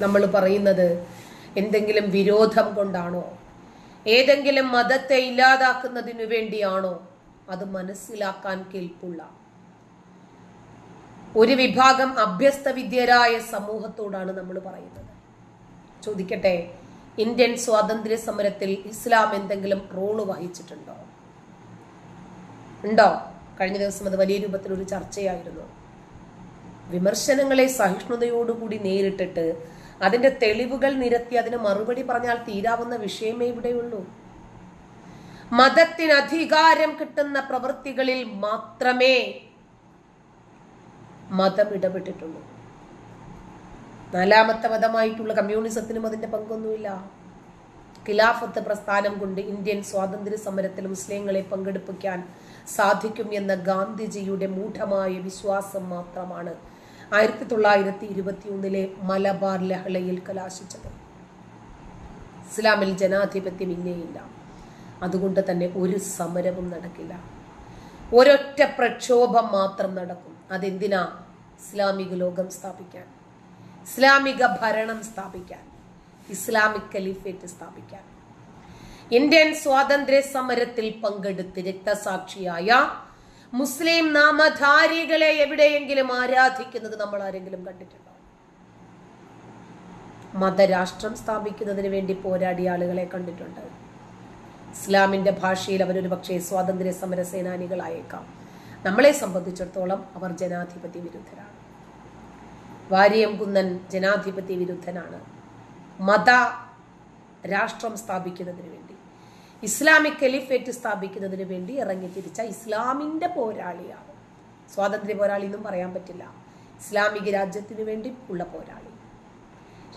നമ്മൾ പറയുന്നത് എന്തെങ്കിലും വിരോധം കൊണ്ടാണോ? ഏതെങ്കിലും മതത്തെ ഇല്ലാതാക്കുന്നതിനു വേണ്ടിയാണോ? അത് മനസ്സിലാക്കാൻ കേൾപ്പുള്ള ഒരു വിഭാഗം അഭ്യസ്ത വിദ്യരായ സമൂഹത്തോടാണ് നമ്മൾ പറയുന്നത്. ചോദിക്കട്ടെ ഇന്ത്യൻ സ്വാതന്ത്ര്യ സമരത്തിൽ ഇസ്ലാം എന്തെങ്കിലും റോൾ വഹിച്ചിട്ടുണ്ടോ? ഉണ്ടോ? കഴിഞ്ഞ ദിവസം അത് വലിയ രൂപത്തിൽ ഒരു ചർച്ചയായിരുന്നു. വിമർശനങ്ങളെ സഹിഷ്ണുതയോടുകൂടി നേരിട്ടിട്ട് അതിന്റെ തെളിവുകൾ നിരത്തി അതിന് മറുപടി പറഞ്ഞാൽ തീരാവുന്ന വിഷയമേ ഇവിടെയുള്ളൂ. മതത്തിന് അധികാരം കിട്ടുന്ന പ്രവൃത്തികളിൽ മാത്രമേ മതം ഇടപെട്ടിട്ടുള്ളൂ. നാലാമത്തെ മതമായിട്ടുള്ള കമ്മ്യൂണിസത്തിനും അതിന്റെ പങ്കൊന്നുമില്ല. ഖിലാഫത്ത് പ്രസ്ഥാനം കൊണ്ട് ഇന്ത്യൻ സ്വാതന്ത്ര്യ സമരത്തിൽ മുസ്ലിങ്ങളെ പങ്കെടുപ്പിക്കാൻ സാധിക്കും എന്ന ഗാന്ധിജിയുടെ മൂഢമായ വിശ്വാസം മാത്രമാണ് ആയിരത്തി തൊള്ളായിരത്തി ഇരുപത്തി ഒന്നിലെ മലബാർ ലഹളയിൽ കലാശിച്ചത്. ഇസ്ലാമിൽ ജനാധിപത്യം ഇന്നേയില്ല അതുകൊണ്ട് തന്നെ ഒരു സമരവും നടക്കില്ല. ഒരൊറ്റ പ്രക്ഷോഭം മാത്രം നടക്കും. അതെന്തിനാ? ഇസ്ലാമിക ലോകം സ്ഥാപിക്കാൻ. ഇസ്ലാമിക ഭരണം സ്ഥാപിക്കാൻ. ഇസ്ലാമിക് കലിഫേറ്റ് സ്ഥാപിക്കാൻ. ഇന്ത്യൻ സ്വാതന്ത്ര്യ സമരത്തിൽ പങ്കെടുത്ത് രക്തസാക്ഷിയായ മുസ്ലിം നാമധാരികളെ എവിടെയെങ്കിലും ആരാധിക്കുന്നത് നമ്മൾ ആരെങ്കിലും കണ്ടിട്ടുണ്ടോ? മതരാഷ്ട്രം സ്ഥാപിക്കുന്നതിന് വേണ്ടി പോരാടിയ ആളുകളെ കണ്ടിട്ടുണ്ട്. ഇസ്ലാമിന്റെ ഭാഷയിൽ അവരൊരു പക്ഷേ സ്വാതന്ത്ര്യ സമര സേനാനികളായേക്കാം. നമ്മളെ സംബന്ധിച്ചിടത്തോളം അവർ ജനാധിപത്യ വിരുദ്ധരാണ്. വാര്യം കുന്നൻ ജനാധിപത്യ വിരുദ്ധനാണ്. മത രാഷ്ട്രം സ്ഥാപിക്കുന്നതിന് വേണ്ടി. ഇസ്ലാമിക് കലിഫേറ്റ് സ്ഥാപിക്കുന്നതിന് വേണ്ടി ഇറങ്ങി തിരിച്ച ഇസ്ലാമിന്റെ പോരാളിയാണ് സ്വാതന്ത്ര്യ പോരാളി എന്നും പറയാൻ പറ്റില്ല. ഇസ്ലാമിക രാജ്യത്തിന് വേണ്ടി ഉള്ള പോരാളി.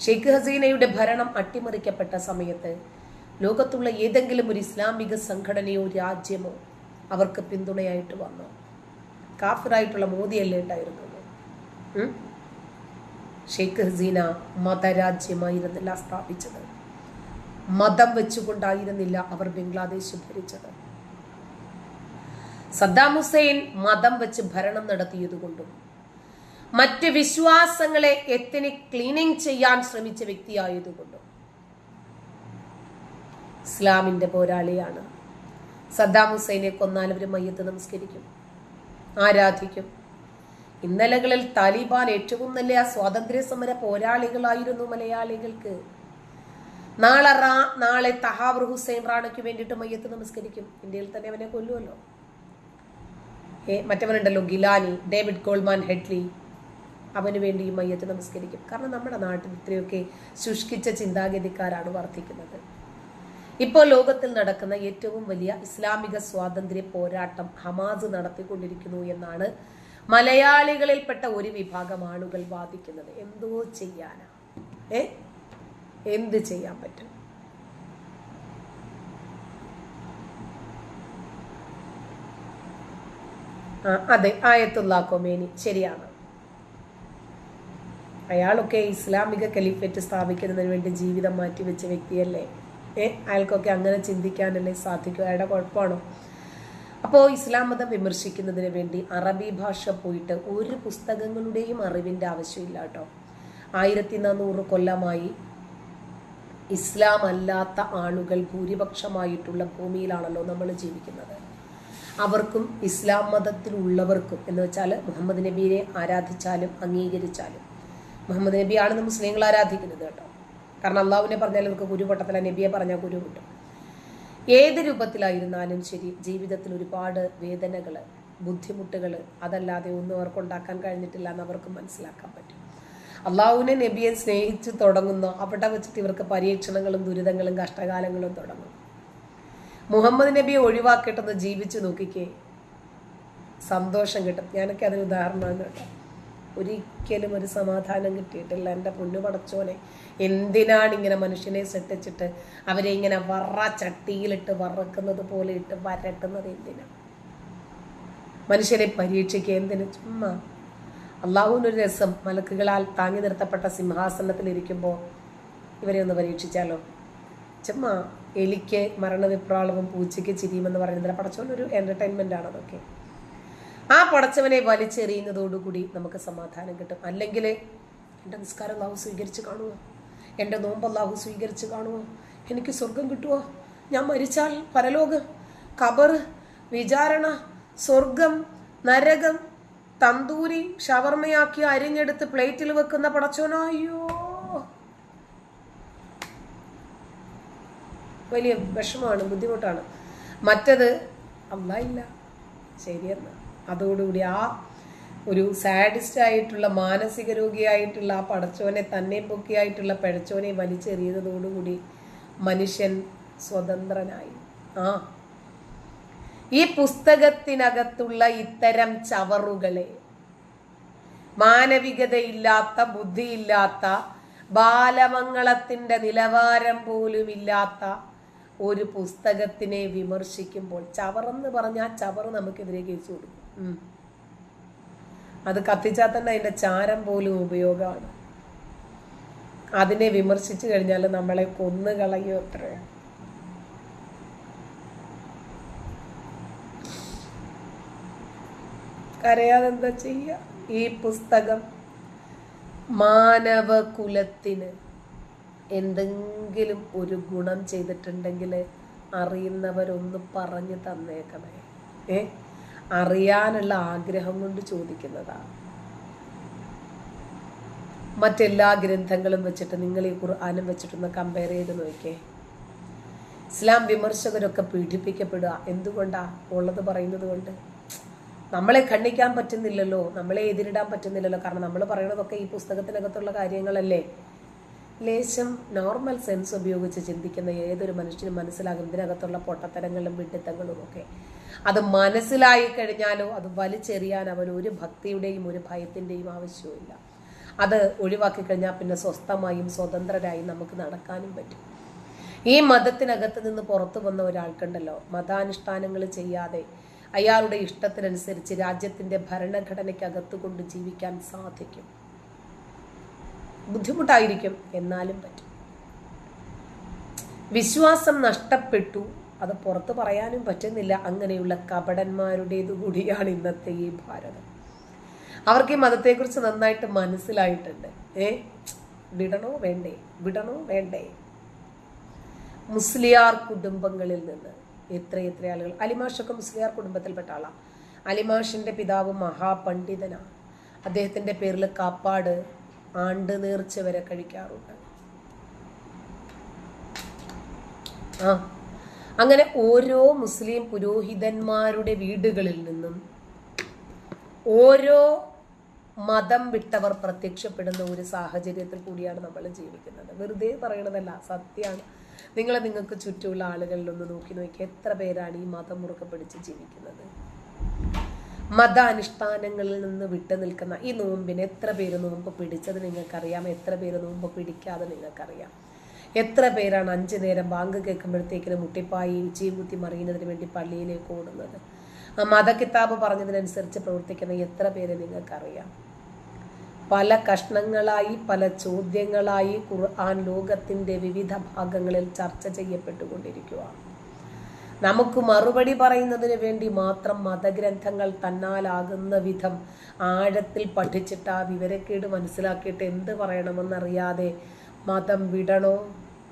ഷെയ്ഖ് ഹസീനയുടെ ഭരണം അട്ടിമറിക്കപ്പെട്ട സമയത്ത് ലോകത്തുള്ള ഏതെങ്കിലും ഒരു ഇസ്ലാമിക സംഘടനയോ രാജ്യമോ അവർക്ക് പിന്തുണയായിട്ട് വന്നു. കാഫിറായിട്ടുള്ള മോദിയല്ലേ ഉണ്ടായിരുന്നുള്ളൂ. ഷെയ്ഖ് ഹസീന മതരാജ്യമായിരുന്നില്ല സ്ഥാപിച്ചത്. മതം വെച്ചുകൊണ്ടായിരുന്നില്ല അവർ ബംഗ്ലാദേശ് ഭരിച്ചത്. സദ്ദാം ഹുസൈൻ മതം വെച്ച് ഭരണം നടത്തിയതുകൊണ്ടും മറ്റ് വിശ്വാസങ്ങളെ എത്തനിക് ക്ലീനിങ് ചെയ്യാൻ ശ്രമിച്ച വ്യക്തിയായതുകൊണ്ടും ഇസ്ലാമിന്റെ പോരാളിയാണ്. സദ്ദാം ഹുസൈനെ കൊന്നാൽ അവർ മയ്യത്ത് നമസ്കരിക്കും ആരാധിക്കും. ഇന്നലകളിൽ താലിബാൻ ഏറ്റവും നല്ല സ്വാതന്ത്ര്യ സമര പോരാളികളായിരുന്നു മലയാളികൾക്ക്. നാളെ റാ നാളെ തഹാബർ ഹുസൈൻ റാണയ്ക്ക് വേണ്ടിയിട്ട് മയ്യത്ത് നമസ്കരിക്കും. ഇന്ത്യയിൽ തന്നെ അവനെ കൊല്ലുമല്ലോ ഏ മറ്റവനുണ്ടല്ലോ ഗിലാനി ഡേവിഡ് കോൾമാൻ ഹെഡ്ലി. അവന് വേണ്ടി ഈ മയ്യത്ത് നമസ്കരിക്കും. കാരണം നമ്മുടെ നാട്ടിൽ ഇത്രയൊക്കെ ശുഷ്കിച്ച ചിന്താഗതിക്കാരാണ് വർദ്ധിക്കുന്നത് ഇപ്പോൾ ലോകത്തിൽ നടക്കുന്ന ഏറ്റവും വലിയ ഇസ്ലാമിക സ്വാതന്ത്ര്യ പോരാട്ടം ഹമാസ് നടത്തിക്കൊണ്ടിരിക്കുന്നു എന്നാണ് മലയാളികളിൽപ്പെട്ട ഒരു വിഭാഗം ആളുകൾ വാദിക്കുന്നത്. എന്തോ ചെയ്യാനാ? ഏ? എന്ത് ചെയ്യാൻ പറ്റും? അതെ ആയത്തുള്ള കൊമേനി ശരിയാണ്. അയാളൊക്കെ ഇസ്ലാമിക കലിഫേറ്റ് സ്ഥാപിക്കുന്നതിന് വേണ്ടി ജീവിതം മാറ്റിവെച്ച വ്യക്തിയല്ലേ? ഏ അയാൾക്കൊക്കെ അങ്ങനെ ചിന്തിക്കാനല്ലേ സാധിക്കും? അയാളുടെ കുഴപ്പമാണോ? അപ്പോൾ ഇസ്ലാം മതം വിമർശിക്കുന്നതിന് വേണ്ടി അറബി ഭാഷ പോയിട്ട് ഒരു പുസ്തകങ്ങളുടെയും അറിവിന്റെ ആവശ്യമില്ല കേട്ടോ. ആയിരത്തി നാനൂറ് കൊല്ലമായി ഇസ്ലാം അല്ലാത്ത ആളുകൾ ഭൂരിപക്ഷമായിട്ടുള്ള ഭൂമിയിലാണല്ലോ നമ്മൾ ജീവിക്കുന്നത്. അവർക്കും ഇസ്ലാം മതത്തിലുള്ളവർക്കും എന്ന് വെച്ചാൽ മുഹമ്മദ് നബീനെ ആരാധിച്ചാലും അംഗീകരിച്ചാലും. മുഹമ്മദ് നബിയാണ് മുസ്ലിങ്ങൾ ആരാധിക്കുന്നത് കേട്ടോ. കാരണം അള്ളാഹുവിനെ പറഞ്ഞാൽ അവർക്ക് ഗുരു പൊട്ടത്തില്ല നബിയെ പറഞ്ഞാൽ ഗുരു കിട്ടും. ഏത് രൂപത്തിലായിരുന്നാലും ശരി ജീവിതത്തിൽ ഒരുപാട് വേദനകൾ ബുദ്ധിമുട്ടുകൾ അതല്ലാതെ ഒന്നും അവർക്ക് ഉണ്ടാക്കാൻ കഴിഞ്ഞിട്ടില്ല എന്ന് അവർക്ക് മനസ്സിലാക്കാൻ പറ്റും. അള്ളാഹുവിനെ നബിയെ സ്നേഹിച്ച് തുടങ്ങുന്നു. അവിടെ വെച്ചിട്ട് ഇവർക്ക് പരീക്ഷണങ്ങളും ദുരിതങ്ങളും കഷ്ടകാലങ്ങളും തുടങ്ങും. മുഹമ്മദ് നബിയെ ഒഴിവാക്കിയിട്ടൊന്ന് ജീവിച്ചു നോക്കിക്കേ. സന്തോഷം കിട്ടും. ഞാനൊക്കെ അതിന് ഉദാഹരണമാണ് കേട്ടോ. ഒരിക്കലും ഒരു സമാധാനം കിട്ടിയിട്ടില്ല. എന്റെ പൊന്നു പടച്ചോനെ എന്തിനാണ് ഇങ്ങനെ മനുഷ്യനെ സെട്ടിച്ചിട്ട് അവരെ ഇങ്ങനെ വറ ചട്ടിയിലിട്ട് വറക്കുന്നത് പോലെ ഇട്ട് വരട്ടുന്നത് എന്തിനാണ് മനുഷ്യരെ പരീക്ഷിക്കുക എന്തിനു? ചുമ്മാ. അള്ളാഹുവിനൊരു രസം മലക്കുകളാൽ താങ്ങി നിർത്തപ്പെട്ട സിംഹാസനത്തിൽ ഇരിക്കുമ്പോൾ ഇവരെ ഒന്ന് പരീക്ഷിച്ചാലോ? ചുമ്മാ എലിക്ക് മരണവിപ്രാളവും പൂച്ചയ്ക്ക് ചിരിയുമെന്ന് പറയുന്നത് പടച്ചവനൊരു എന്റർടൈൻമെന്റ് ആണ് അതൊക്കെ. ആ പടച്ചവനെ വലിച്ചെറിയുന്നതോടുകൂടി നമുക്ക് സമാധാനം കിട്ടും. അല്ലെങ്കിൽ എന്റെ നിസ്കാരം അള്ളാഹു സ്വീകരിച്ച് കാണുമോ എന്റെ നോമ്പ് അള്ളാഹു സ്വീകരിച്ച് കാണുമോ എനിക്ക് സ്വർഗം കിട്ടുമോ ഞാൻ മരിച്ചാൽ പരലോകം കബർ വിചാരണ സ്വർഗം നരകം തന്തൂരി ഷവർമയാക്കി അരിഞ്ഞെടുത്ത് പ്ലേറ്റിൽ വെക്കുന്ന പടച്ചോനോ അയ്യോ. വലിയ വിഷമമാണ് ബുദ്ധിമുട്ടാണ്. മറ്റത് അല്ല ഇല്ല ശരിയെന്ന്. അതോടുകൂടി ആ ഒരു സാഡിസ്റ്റ് ആയിട്ടുള്ള മാനസിക രോഗിയായിട്ടുള്ള ആ പടച്ചോനെ തന്നെ പൊക്കിയായിട്ടുള്ള പഴച്ചോനെ വലിച്ചെറിയുന്നതോടുകൂടി മനുഷ്യൻ സ്വതന്ത്രനായി. ആ ഈ പുസ്തകത്തിനകത്തുള്ള ഇത്തരം ചവറുകളെ. മാനവികതയില്ലാത്ത ബുദ്ധിയില്ലാത്ത ബാലമംഗളത്തിന്റെ നിലവാരം പോലുമില്ലാത്ത ഒരു പുസ്തകത്തിനെ വിമർശിക്കുമ്പോൾ ചവറെന്ന് പറഞ്ഞാൽ ചവർ നമുക്കെതിരെ കേസ് കൊടുക്കും. അത് കത്തിച്ചാൽ തന്നെ അതിന്റെ ചാരം പോലും ഉപയോഗമാണ്. അതിനെ വിമർശിച്ചു കഴിഞ്ഞാൽ നമ്മളെ കൊന്നു കളയോ എത്രയാണ് കരയാതെ എന്താ ചെയ്യ? ഈ പുസ്തകം മാനവകുലത്തിന് എന്തെങ്കിലും ഒരു ഗുണം ചെയ്തിട്ടുണ്ടെങ്കിൽ അറിയുന്നവരൊന്ന് പറഞ്ഞു തന്നേക്കണേ. ഏ? അറിയാനുള്ള ആഗ്രഹം കൊണ്ട് ചോദിക്കുന്നതാണ് മറ്റെല്ലാ ഗ്രന്ഥങ്ങളും വെച്ചിട്ട് നിങ്ങൾ ഈ ഖുർആാനും വെച്ചിട്ടൊന്ന് കമ്പയർ ചെയ്ത് നോക്കിയേ. ഇസ്ലാം വിമർശകരൊക്കെ പീഡിപ്പിക്കപ്പെടുക. എന്തുകൊണ്ടാ? ഉള്ളത് പറയുന്നത് കൊണ്ട്. നമ്മളെ ഖണ്ഡിക്കാൻ പറ്റുന്നില്ലല്ലോ നമ്മളെ എതിരിടാൻ പറ്റുന്നില്ലല്ലോ. കാരണം നമ്മൾ പറയുന്നതൊക്കെ ഈ പുസ്തകത്തിനകത്തുള്ള കാര്യങ്ങളല്ലേ. ലേശം നോർമൽ സെൻസ് ഉപയോഗിച്ച് ചിന്തിക്കുന്ന ഏതൊരു മനുഷ്യനും മനസ്സിലാകും. ഇതിനകത്തുള്ള പൊട്ടത്തരങ്ങളും വിഡിത്തങ്ങളും ഒക്കെ. അത് മനസ്സിലായി കഴിഞ്ഞാലോ അത് വലിച്ചെറിയാൻ അവൻ ഒരു ഭക്തിയുടെയും ഒരു ഭയത്തിന്റെയും ആവശ്യമില്ല അത് ഒഴിവാക്കി കഴിഞ്ഞാൽ പിന്നെ സ്വസ്ഥമായും സ്വതന്ത്രരായും നമുക്ക് നടക്കാനും പറ്റും. ഈ മതത്തിനകത്ത് നിന്ന് പുറത്തു വന്ന ഒരാൾക്കുണ്ടല്ലോ മതാനുഷ്ഠാനങ്ങൾ ചെയ്യാതെ അയാളുടെ ഇഷ്ടത്തിനനുസരിച്ച് രാജ്യത്തിന്റെ ഭരണഘടനയ്ക്കകത്ത് കൊണ്ട് ജീവിക്കാൻ സാധിക്കും. ബുദ്ധിമുട്ടായിരിക്കും എന്നാലും പറ്റും. വിശ്വാസം നഷ്ടപ്പെട്ടു അത് പുറത്ത് പറയാനും പറ്റുന്നില്ല. അങ്ങനെയുള്ള കപടന്മാരുടേതു കൂടിയാണ് ഇന്നത്തെ ഈ ഭാരതം. അവർക്ക് ഈ മതത്തെക്കുറിച്ച് നന്നായിട്ട് മനസ്സിലായിട്ടുണ്ട്. ഏ വിടണോ വേണ്ടേ? വിടണോ വേണ്ടേ? മുസ്ലിയാർ കുടുംബങ്ങളിൽ നിന്ന് എത്ര എത്ര ആളുകൾ. അലിമാഷൊക്കെ മുസ്ലിയാർ കുടുംബത്തിൽപ്പെട്ട ആളാണ് അലിമാഷിന്റെ പിതാവ് മഹാപണ്ഡിതനാണ് അദ്ദേഹത്തിന്റെ പേരിൽ കാപ്പാട് ആണ്ട് നേർച്ച വരെ കഴിക്കാറുണ്ട്. ആ. അങ്ങനെ ഓരോ മുസ്ലിം പുരോഹിതന്മാരുടെ വീടുകളിൽ നിന്നും ഓരോ മതം വിട്ടവർ പ്രത്യക്ഷപ്പെടുന്ന ഒരു സാഹചര്യത്തിൽ കൂടിയാണ് നമ്മൾ ജീവിക്കുന്നത്. വെറുതെ പറയണതല്ല സത്യമാണ് നിങ്ങളെ നിങ്ങൾക്ക് ചുറ്റുമുള്ള ആളുകളിലൊന്ന് നോക്കി നോക്കി എത്ര പേരാണ് ഈ മതം മുറുക്കെ പിടിച്ച് ജീവിക്കുന്നത്? മതാനുഷ്ഠാനങ്ങളിൽ നിന്ന് വിട്ടു നിൽക്കുന്ന ഈ നോമ്പിന് എത്ര പേര് നോമ്പ് പിടിച്ചത് നിങ്ങൾക്കറിയാം? എത്ര പേര് നോമ്പ് പിടിക്കാതെ നിങ്ങൾക്കറിയാം? എത്ര പേരാണ് അഞ്ചു നേരം ബാങ്ക് കേൾക്കുമ്പോഴത്തേക്കിന് മുട്ടിപ്പായി ഉച്ചയും കുത്തി മറിയുന്നതിന് വേണ്ടി പള്ളിയിലേക്ക് ഓടുന്നത്? ആ മതകിതാബ് പറഞ്ഞതിനനുസരിച്ച് പ്രവർത്തിക്കുന്ന എത്ര പേരെ നിങ്ങൾക്കറിയാം? പല കഷ്ണങ്ങളായി പല ചോദ്യങ്ങളായി ഖുർആൻ ലോകത്തിന്റെ വിവിധ ഭാഗങ്ങളിൽ ചർച്ച ചെയ്യപ്പെട്ടുകൊണ്ടിരിക്കുകയാണ് നമുക്ക് മറുപടി പറയുന്നതിന് വേണ്ടി മാത്രം മതഗ്രന്ഥങ്ങൾ തന്നാലാകുന്ന വിധം ആഴത്തിൽ പഠിച്ചിട്ട് ആ വിവരക്കേട് മനസ്സിലാക്കിയിട്ട് എന്ത് പറയണമെന്നറിയാതെ മതം വിടണോ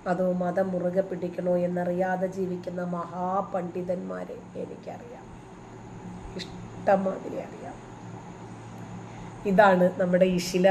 അതോ മതം മുറുകെ പിടിക്കണോ എന്നറിയാതെ ജീവിക്കുന്ന മഹാപണ്ഡിതന്മാരെ എനിക്കറിയാം. ഇഷ്ടമാതിരി അറിയാം. ഇതാണ് നമ്മുടെ ഈ ശില.